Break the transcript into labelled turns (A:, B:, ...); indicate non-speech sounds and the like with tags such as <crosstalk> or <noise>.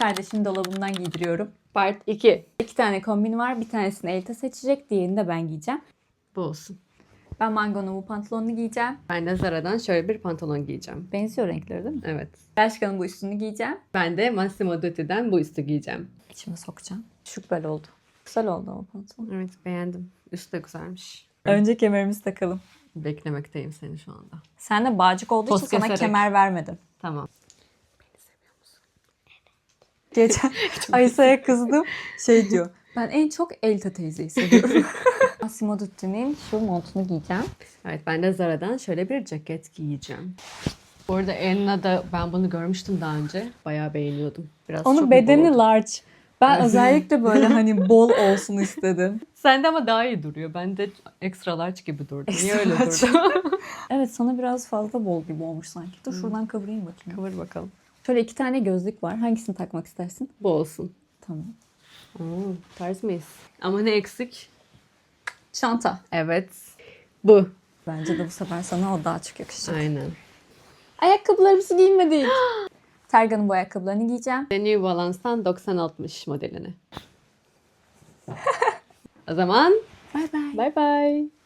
A: kardeşimin dolabından giydiriyorum.
B: Part 2.
A: İki tane kombin var. Bir tanesini Elita seçecek. Diğerini de ben giyeceğim.
B: Bu olsun.
A: Ben Mango'nun bu pantolonunu giyeceğim.
B: Ben de Zara'dan şöyle bir pantolon giyeceğim.
A: Benziyor renkleri değil mi?
B: Evet.
A: Belçika'nın bu üstünü giyeceğim.
B: Ben de Massimo Dutti'den bu üstü giyeceğim.
A: İçime sokacağım. Şık böyle oldu. Güzel oldu o pantolon.
B: Evet beğendim. Üst de güzelmiş.
A: Önce kemerimizi takalım.
B: Beklemekteyim seni şu anda.
A: Sen de bağcık olduğu için sana
B: keserek.
A: kemer vermedim.
B: Tamam.
A: Geçen <laughs> Aysa'ya kızdım. Şey diyor. Ben en çok Elta teyzeyi seviyorum. <laughs> Massimo Dutti'nin şu montunu giyeceğim.
B: Evet ben de Zara'dan şöyle bir ceket giyeceğim. Bu arada Elna da ben bunu görmüştüm daha önce. Bayağı beğeniyordum. Biraz çok
A: Onun
B: mu
A: bedeni
B: bol
A: large. Ben özellikle böyle <laughs> hani bol olsun istedim.
B: Sende ama daha iyi duruyor. Bende extra large gibi durdu. Niye öyle durdu?
A: Evet sana biraz fazla bol gibi olmuş sanki. Dur şuradan kıvırayım bakayım.
B: Kıvır bakalım.
A: Şöyle iki tane gözlük var. Hangisini takmak istersin?
B: Bu olsun.
A: Tamam.
B: Oo, tarz mıyız? Ama ne eksik?
A: Çanta.
B: Evet. Bu.
A: Bence de bu sefer sana o daha çok yakışacak.
B: Aynen.
A: Ayakkabılarımızı giymedik. <gasps> Tergan'ın bu ayakkabılarını giyeceğim.
B: New Balance'tan 9060 modelini. <laughs> o zaman
A: Bay bay.
B: bye bye.